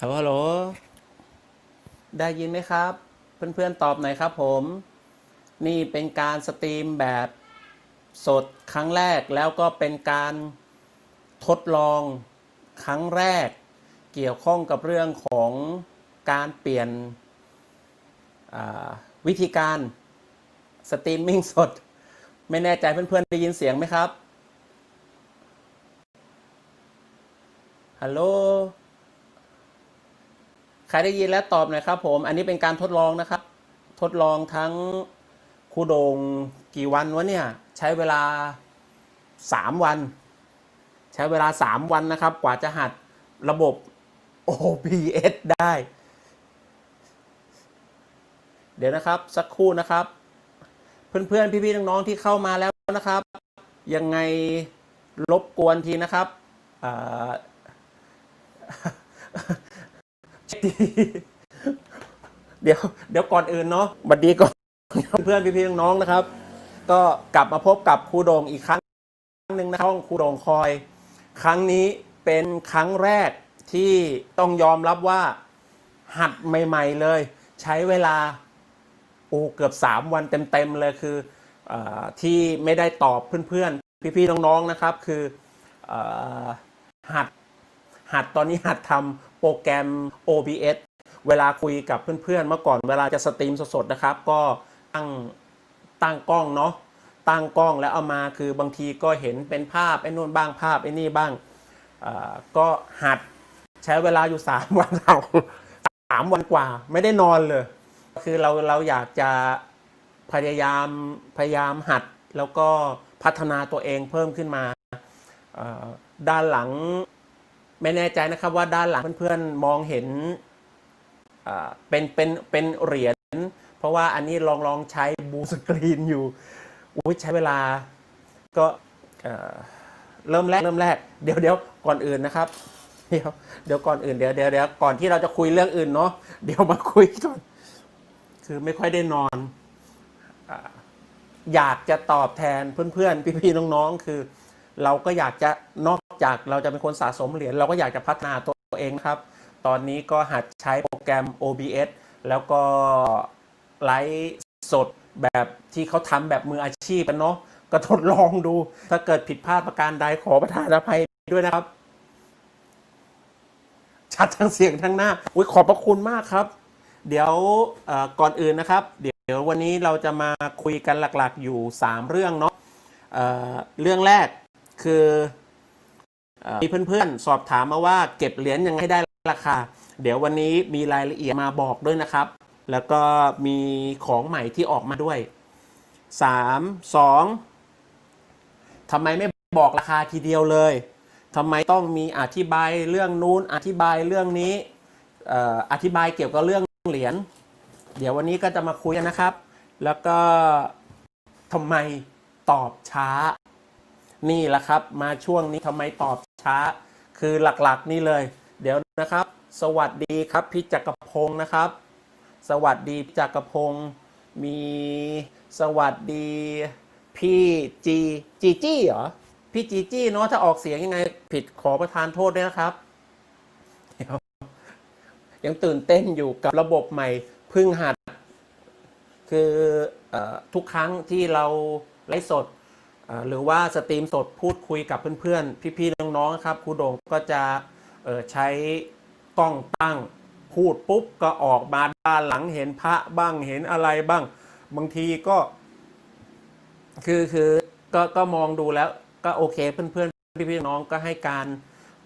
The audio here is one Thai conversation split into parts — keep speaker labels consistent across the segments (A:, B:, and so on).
A: ฮัลโหลฮัลโหล ได้ยินไหมครับ เพื่อนๆตอบหน่อยครับผม นี่เป็นการสตรีมแบบสดครั้งแรกแล้วก็เป็นการทดลองครั้งแรก เกี่ยวข้องกับเรื่องของการเปลี่ยนวิธีการสตรีมมิ่งสด ไม่แน่ใจเพื่อนๆได้ยินเสียงไหมครับ ฮัลโหล ครได้ยินแล้วตอบหน่อยครับผม อันนี้เป็นการทดลองนะครับ ทดลองทั้งคูโดงกี่วันวะเนี่ย ใช้เวลา 3 วัน ใช้เวลา 3 วันนะครับ กว่าจะหัดระบบ OBS ได้ เดี๋ยวนะครับ สักครู่นะครับ เพื่อนๆ พี่ๆ น้องๆ ที่เข้ามาแล้วนะครับ ยังไงรบกวนทีนะครับ อ่าเดี๋ยวเดี๋ยวก่อนอื่นเนาะบัดดีก่อนเพื่อนพี่ๆน้องๆนะครับ ก็กลับมาพบกับครูโดงอีกครั้งหนึ่งนะช่องครูโดงคอย ครั้งนี้เป็นครั้งแรกที่ต้องยอมรับว่าหัดใหม่ ๆเลย ใช้เวลาโอ้เกือบ 3 วันเต็มๆเลยคืออที่ไม่ได้ตอบเพื่อนๆ พี่ๆน้องๆนะครับ คืออหัด หัดตอนนี้หัดทำโปรแกรม OBS เวลาคุยกับเพื่อนๆ เมื่อก่อนเวลาจะสตรีมสดๆนะครับ ก็ตั้งตั้งกล้องเนาะตั้งกล้องแล้วเอามาคือบางทีก็เห็นเป็นภาพไอ้นู่นบ้างภาพไอ้นี่บ้างก็หัดใช้เวลาอยู่ 3 วันเราสามวันกว่าไม่ได้นอนเลย คือเราเราอยากจะพยายามพยายามหัดแล้วก็พัฒนาตัวเองเพิ่มขึ้นมา ด้านหลัง ไม่แน่ใจนะครับว่าด้านหลังเพื่อนๆมองเห็นเป็นเป็นเป็นเหรียญเพราะว่าอันนี้ลองลองใช้บูสกรีนอยู่อุ้ยใช้เวลาก็เริ่มแรกเริ่มแรกเดี๋ยวเดี๋ยวก่อนอื่นนะครับเดี๋ยวเดี๋ยวก่อนอื่นเดี๋ยวเดี๋ยวเดี๋ยวก่อนที่เราจะคุยเรื่องอื่นเนาะเดี๋ยวมาคุยก่อนคือไม่ค่อยได้นอนอยากจะตอบแทนเพื่อนๆ พี่ๆ น้องๆ คือ เราก็อยากจะนอก จากเราจะเป็นคนสะสมเหรียญเราก็อยากจะพัฒนาตัวเองครับ ตอนนี้ก็หัดใช้โปรแกรม OBS แล้วก็ไลฟ์สดแบบที่เขาทำแบบมืออาชีพกันเนาะก็ทดลองดู ถ้าเกิดผิดพลาดประการใดขอประทานอภัยด้วยนะครับ ชัดทั้งเสียงทั้งหน้าอุ้ยขอบพระคุณมากครับ เดี๋ยวก่อนอื่นนะครับ เดี๋ยววันนี้เราจะมาคุยกันหลักๆอยู่ 3 เรื่องเนาะเเรื่องแรกคือ มีเพื่อนๆ สอบถามมาว่าเก็บเหรียญยังไงได้ราคา เดี๋ยววันนี้มีรายละเอียดมาบอกด้วยนะครับ แล้วก็มีของใหม่ที่ออกมาด้วย 3 2ทำไมไม่บอกราคาทีเดียวเลยทำไมต้องมีอธิบายเรื่องนู้นอธิบายเรื่องนี้อออธิบายเกี่ยวกับเรื่องเหรียญเดี๋ยววันนี้ก็จะมาคุยกันนะครับ แล้วก็ทำไมตอบช้า นี่แหละครับ มาช่วงนี้ทำไมตอบ ช้า คือหลักๆนี่เลย เดี๋ยวนะครับ สวัสดีครับพี่จักรพงศ์นะครับ สวัสดีพี่จักรพงศ์มีสวัสดีพี่จีจีจี้เหรอพี่จีจี้เนาะถ้าออกเสียงยังไงผิดขอประทานโทษด้วยนะครับเดี๋ยวยังตื่นเต้นอยู่กับระบบใหม่พึ่งหัด คืออทุกครั้งที่เราไลฟ์สด หรือว่าสตรีมสดพูดคุยกับเพื่อนๆ พี่ๆ น้องๆครับครูโดงก็จะใช้กล้องตั้งพูดปุ๊บก็ออกมาด้านหลังเห็นพระบ้างเห็นอะไรบ้าง บางทีก็ คือคือก็ก็มองดูแล้วก็โอเคเพื่อนๆ พี่ๆ น้องก็ให้การ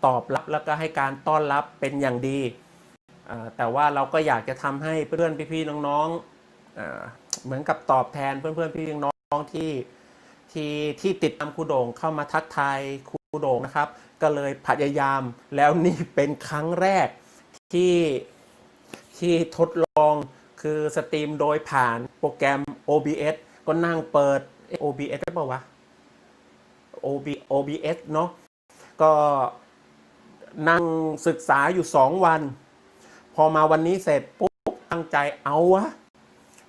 A: ตอบรับแล้วก็ให้การต้อนรับเป็นอย่างดี แต่ว่าเราก็อยากจะทำให้เพื่อนๆ พี่ๆ น้องๆเหมือนกับตอบแทนเพื่อนๆ พี่ๆ น้องๆที่ ที่ที่ติดตามครูโด่งเข้ามาทักทายครูโด่งนะครับ ก็เลยพยายามแล้วนี่เป็นครั้งแรกที่ที่ทดลองคือสตรีมโดยผ่านโปรแกรม OBS ก็นั่งเปิด OBS ได้ป่าวะ OB OBS เนาะก็นั่งศึกษาอยู่ 2 วัน พอมาวันนี้เสร็จปุ๊บตั้งใจเอาวะ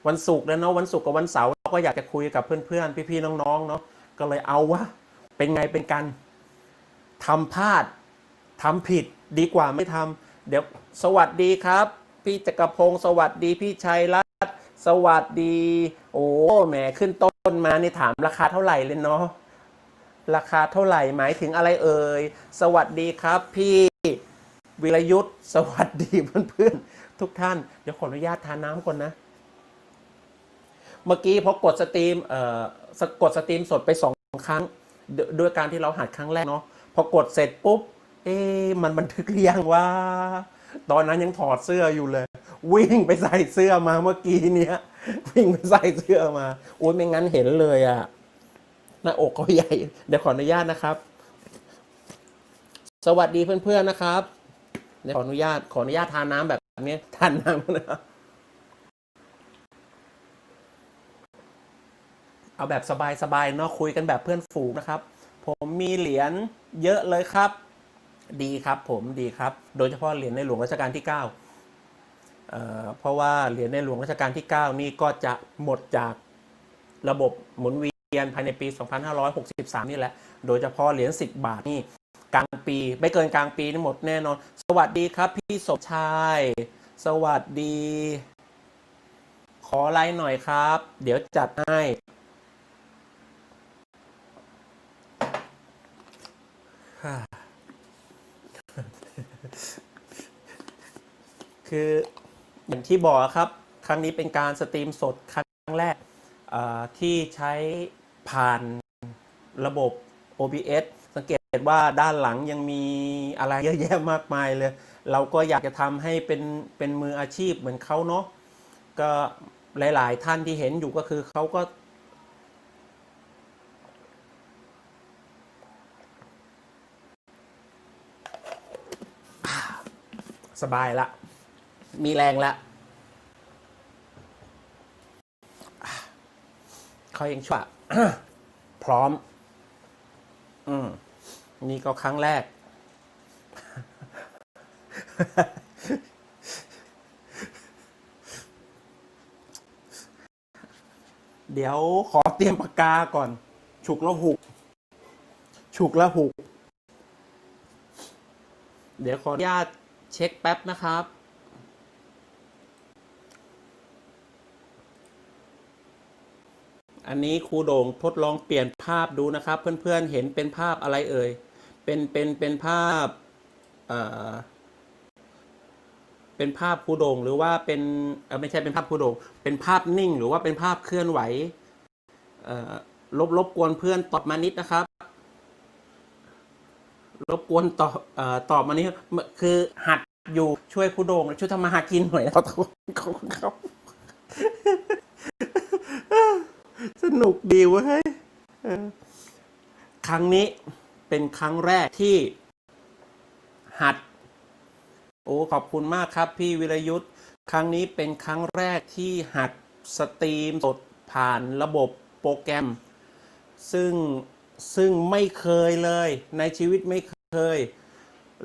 A: วันศุกร์แล้วเนาะวันศุกร์กับวันเสาร์ ก็อยากจะคุยกับเพื่อนๆ พี่ๆ น้องๆ เนาะก็เลยเอาวะเป็นไงเป็นกันทำพลาดทำผิดดีกว่าไม่ทเดี๋ยวสวัสดีครับ พี่จักรพงศ์สวัสดีพี่ชัยรัตน์สวัสดี โอ้แหมขึ้นต้นมานี่ถามราคาเท่าไหร่เลยเนาะราคาเท่าไหร่หมายถึงอะไรเอ่ยสวัสดีครับพี่วิรยุทธ์สวัสดีเพื่อนๆทุกท่าน เดี๋ยวขออนุญาตทานน้ำก่อนนะ เมื่อกี้พอกดสตรีมเอ่อสกดสตรีมสดไปสองครั้ง ด้วยการที่เราหัดครั้งแรกเนาะพอกดเสร็จปุ๊บ เอ๊ะมันบันทึกหรือยังว่า ตอนนั้นยังถอดเสื้ออยู่เลย วิ่งไปใส่เสื้อมาเมื่อกี้เนี้ยวิ่งไปใส่เสื้อมาโอ้ยไม่งั้นเห็นเลยอะหน้าอกเขาใหญ่ เดี๋ยวขออนุญาตนะครับ สวัสดีเพื่อนๆนะครับ เดี๋ยวขออนุญาตขออนุญาตทานน้ำแบบนี้ทานน้ำนะครับ เอาแบบสบายๆเนาะคุยกันแบบเพื่อนฝูงนะครับ ผมมีเหรียญเยอะเลยครับ ดีครับผมดีครับ โดยเฉพาะเหรียญในหลวงรัชกาลที่ 9 เอ่อเพราะว่าเหรียญในหลวงรัชกาลที่ 9 นี่ก็จะหมดจากระบบหมุนเวียนภายในปี 2563 นี่แหละ โดยเฉพาะเหรียญ 10 บาทนี่กลางปีไม่เกินกลางปีนี่หมดแน่นอน สวัสดีครับพี่สมชาย สวัสดี ขอไลน์หน่อยครับ เดี๋ยวจัดให้ คืออย่างที่บอกครับ ครั้งนี้เป็นการสตรีมสดครั้งแรกที่ใช้ผ่านระบบ OBS สังเกตว่าด้านหลังยังมีอะไรเยอะแยะมากมายเลย เราก็อยากจะทำให้เป็นเป็นมืออาชีพเหมือนเขาเนาะก็หลาย ๆ ท่านที่เห็นอยู่ก็คือเขาก็ สบายละ มีแรงละเขายังชั่วพร้อม อืม นี่ก็ครั้งแรก เดี๋ยวขอเตรียมปากกาก่อน ฉุกแล้วหุก ฉุกแล้วหุก เดี๋ยวขออนุญาต เช็คแป๊บนะครับ อันนี้ครูโด่งทดลองเปลี่ยนภาพดูนะครับ เพื่อนๆเห็นเป็นภาพอะไรเอ่ย เป็นเป็นเป็นภาพเป็นภาพครูโด่งหรือว่าเป็นไม่ใช่เป็นภาพครูโด่งเป็นภาพนิ่ง หรือว่าเป็นภาพเคลื่อนไหวลบลบกวนเพื่อนตอบมานิดนะครับ รบกวนตอบเอ่อตอบมานี้คือหัดอยู่ช่วยครูโด่งช่วยทำมาหากินหน่อยนะครับขอบคุณครับสนุกดีเว้ยเออครั้งนี้เป็นครั้งแรกที่หัด โอ้ขอบคุณมากครับ พี่วิรยุทธ์ครั้งนี้เป็นครั้งแรกที่หัดสตรีมสดผ่านระบบโปรแกรม ซึ่งซึ่งไม่เคยเลยในชีวิตไม่เคย เคย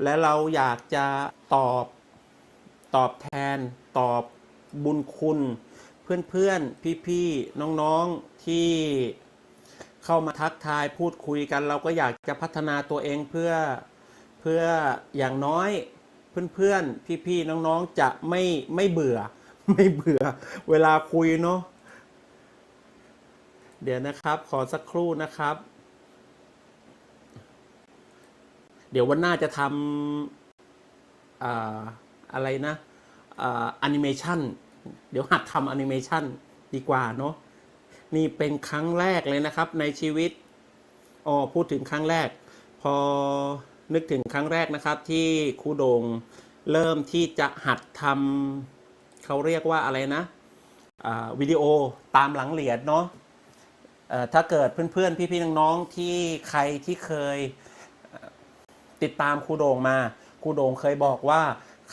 A: และเราอยากจะตอบตอบแทน ตอบบุญคุณ เพื่อนๆ พี่ๆ น้องๆ ที่เข้ามาทักทายพูดคุยกัน เราก็อยากจะพัฒนาตัวเองเพื่อเพื่ออย่างน้อยเพื่อนๆ พี่ๆ น้องๆ จะไม่ไม่เบื่อ ไม่เบื่อ เวลาคุยเนาะเดี๋ยวนะครับ ขอสักครู่นะครับ เดี๋ยววันหน้าจะทำออะไรนะแอนิเมชันเดี๋ยวหัดทำแอนิเมชันดีกว่าเนาะนี่เป็นครั้งแรกเลยนะครับในชีวิตอ๋อพูดถึงครั้งแรก พอนึกถึงครั้งแรกนะครับที่ครูโดงเริ่มที่จะหัดทำเขาเรียกว่าอะไรนะวิดีโอตามหลังเหรียญเนาะถ้าเกิดเพื่อนๆ พี่ๆ น้องๆ ที่ใครที่เคย ติดตามครูโด่งมาครูโด่งเคยบอกว่า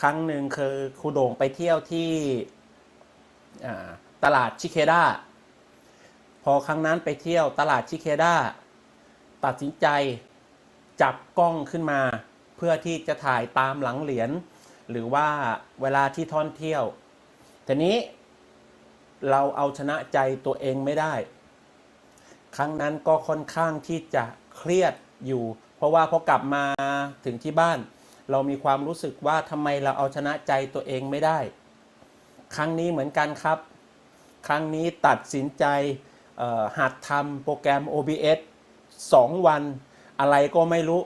A: ครั้งหนึ่งเคยครูโด่งไปเที่ยวที่ตลาดชิเคดาพอครั้งนั้นไปเที่ยวตลาดชิเคดาตัดสินใจจับกล้องขึ้นมา เพื่อที่จะถ่ายตามหลังเหรียญหรือว่าเวลาที่ท่องเที่ยวทีนี้เราเอาชนะใจตัวเองไม่ได้ ครั้งนั้นก็ค่อนข้างที่จะเครียดอยู่ ราะว่าพอกลับมาถึงที่บ้าน เรามีความรู้สึกว่าทำไมเราเอาชนะใจตัวเองไม่ได้ ครั้งนี้เหมือนกันครับ ครั้งนี้ตัดสินใจหัดทำโปรแกรม OBS 2 วัน อะไรก็ไม่รู้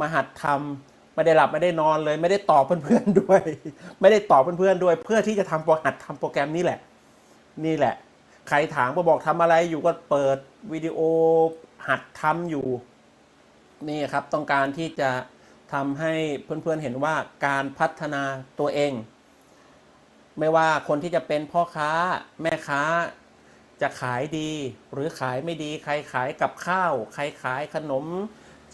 A: มาหัดทำไม่ได้หลับไม่ได้นอนเลย ไม่ได้ตอบเพื่อนๆด้วย ไม่ได้ตอบเพื่อนๆด้วย เพื่อที่จะทำโปรหัดทำโปรแกรมนี้แหละ นี่แหละ ใครถามก็บอกทำอะไรอยู่ก็เปิดวิดีโอหัดทำอยู่ นี่ครับต้องการที่จะทำให้เพื่อนๆเห็นว่าการพัฒนาตัวเอง ไม่ว่าคนที่จะเป็นพ่อค้าแม่ค้าจะขายดี หรือขายไม่ดี ใครขายกับข้าว ใครขายขนม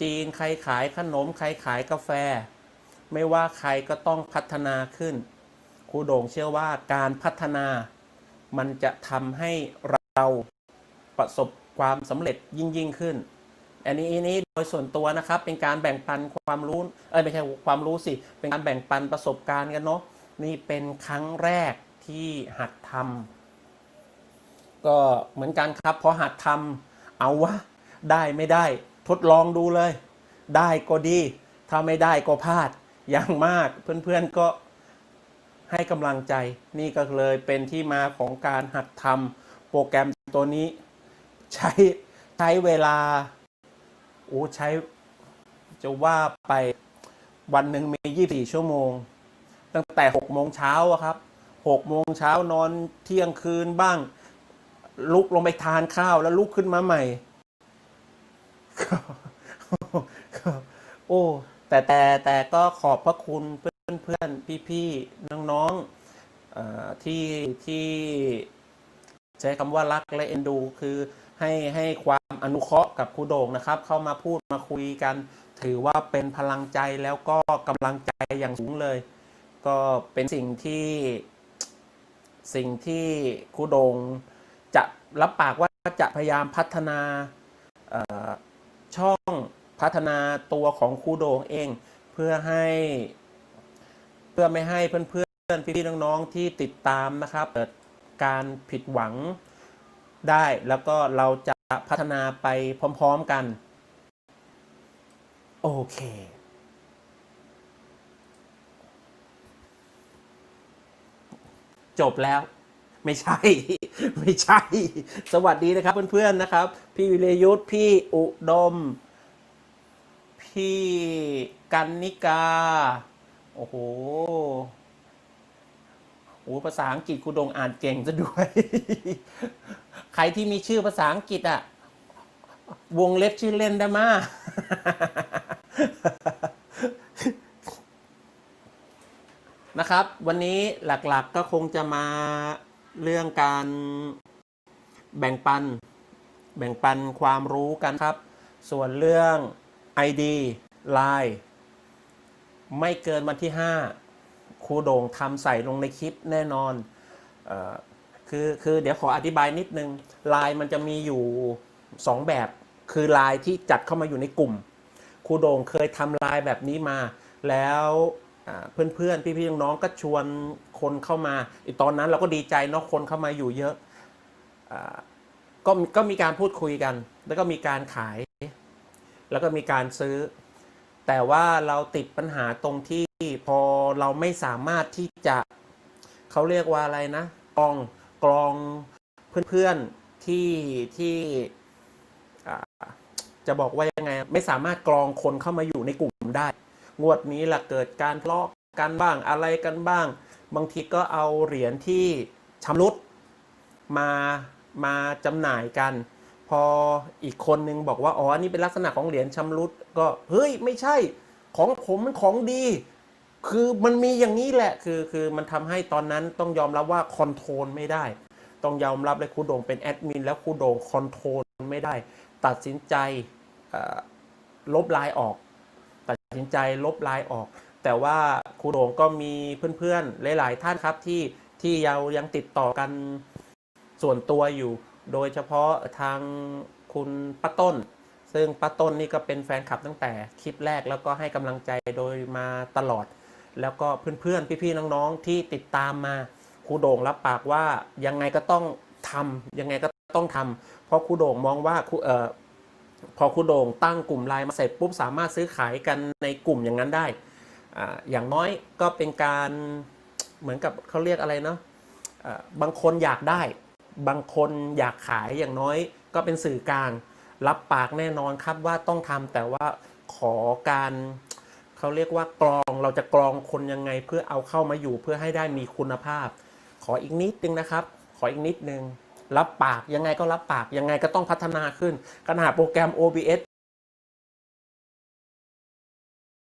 A: จีน ใครขายขนม ใครขายกาแฟ ไม่ว่าใครก็ต้องพัฒนาขึ้นครูโด่งเชื่อว่าการพัฒนา มันจะทำให้เราประสบความสำเร็จยิ่งยิ่งขึ้น อันนี้อันนี้โดยส่วนตัวนะครับ เป็นการแบ่งปันความรู้เอ้ยไม่ใช่ความรู้สิ เป็นการแบ่งปันประสบการณ์กันเนาะนี่เป็นครั้งแรกที่หัดทำก็เหมือนกันครับพอหัดทำเอาวะได้ไม่ได้ทดลองดูเลย ได้ก็ดี ถ้าไม่ได้ก็พลาดอย่างมาก เพื่อนๆก็ให้กำลังใจ นี่ก็เลยเป็นที่มาของการหัดทำโปรแกรมตัวนี้ ใช้ใช้เวลา โอ้ใช้จะว่าไปวันหนึ่งมี 24 ชั่วโมง ตั้งแต่ 6 โมงเช้าครับ 6 โมงเช้านอนเที่ยงคืนบ้าง ลุกลงไปทานข้าวแล้วลุกขึ้นมาใหม่ โอ้ แต่แต่แต่ก็ขอบพระคุณเพื่อนเพื่อนพี่พี่น้องๆเอ่อที่ที่ใช้คำว่ารักและเอ็นดู คือ ให้ให้ความอนุเคราะห์กับครูโด่งนะครับ เข้ามาพูดมาคุยกัน ถือว่าเป็นพลังใจแล้วก็กำลังใจอย่างสูงเลย ก็เป็นสิ่งที่สิ่งที่ครูโด่งจะรับปากว่าจะพยายามพัฒนาช่องพัฒนาตัวของครูโด่งเอง เพื่อให้เพื่อไม่ให้เพื่อนๆพี่ๆน้องๆที่ติดตามนะครับเกิดการผิดหวัง ได้แล้วก็เราจะพัฒนาไปพร้อมๆกัน โอเค จบแล้ว ไม่ใช่ ไม่ใช่ สวัสดีนะครับเพื่อนๆนะครับ พี่วิเลยุทธพี่อุดม พี่กันนิกา โอ้โห อ้ภาษาอังกฤษครูดงอ่านเก่งซะด้วย ใครที่มีชื่อภาษาอังกฤษอะวงเล็บชื่อเล่นได้มานะครับ วันนี้หลักๆก็คงจะมาเรื่องการแบ่งปัน แบ่งปันความรู้กันครับ ส่วนเรื่อง ID Line ไม่เกินวันที่ 5 รูโด่งทำใส่ลงในคลิปแน่นอนออคือคือเดี๋ยวขออธิบายนิดนึงไลน์มันจะมีอยู่ 2 แบบ คือไลน์ที่จัดเข้ามาอยู่ในกลุ่มครูโด่งเคยทำไลน์แบบนี้มา แล้วเพื่อนๆ พี่ๆน้องๆก็ชวนคนเข้ามาอีตอนนั้นเราก็ดีใจเนาะคนเข้ามาอยู่เยอะอาก็ก็มีการพูดคุยกัน แล้วก็มีการขาย แล้วก็มีการซื้อ แต่ว่าเราติดปัญหาตรงที่พอเราไม่สามารถที่จะเขาเรียกว่าอะไรนะกรองกรองเพื่อนๆที่ที่จะบอกว่ายังไง ไม่สามารถกรองคนเข้ามาอยู่ในกลุ่มได้ งวดนี้ล่ะเกิดการทะเลาะกันบ้างอะไรกันบ้าง บางทีก็เอาเหรียญที่ชำรุดมามาจำหน่ายกัน พออีกคนนึงบอกว่าอ๋ออันนี้เป็นลักษณะของเหรียญชำรุดก็เฮ้ยไม่ใช่ของผมมันของดี คือมันมีอย่างนี้แหละคือคือมันทำให้ตอนนั้นต้องยอมรับว่าคอนโทรลไม่ได้ ต้องยอมรับเลยครูโด่งเป็นแอดมินแล้วครูโด่งคอนโทรลไม่ได้ ตัดสินใจลบไลน์ออก ตัดสินใจลบไลน์ออก แต่ว่าครูโด่งก็มีเพื่อนๆหลาย ๆ ท่านครับที่ที่เรายังติดต่อกันส่วนตัวอยู่ โดยเฉพาะทางคุณป้าต้น ซึ่งป้าต้นนี่ก็เป็นแฟนคลับตั้งแต่คลิปแรกแล้วก็ให้กำลังใจโดยมาตลอด แล้วก็เพื่อนๆ พี่ๆ น้องๆ ที่ติดตามมาครูโด่งรับปากว่ายังไงก็ต้องทำยังไงก็ต้องทำเพราะครูโด่งมองว่าครูเอ่อพอครูโด่งตั้งกลุ่มไลน์มาเสร็จปุ๊บสามารถซื้อขายกันในกลุ่มอย่างนั้นได้อ่าอย่างน้อยก็เป็นการเหมือนกับเขาเรียกอะไรเนาะอ่บางคนอยากได้ บางคนอยากขายอย่างน้อยก็เป็นสื่อกลาง รับปากแน่นอนครับว่าต้องทำแต่ว่าขอการเขาเรียกว่ากรองเราจะกรองคนยังไงเพื่อเอาเข้ามาอยู่เพื่อให้ได้มีคุณภาพ ขออีกนิดนึงนะครับ ขออีกนิดนึงรับปากยังไงก็รับปากยังไงก็ต้องพัฒนาขึ้นขนาดโปรแกรม OBS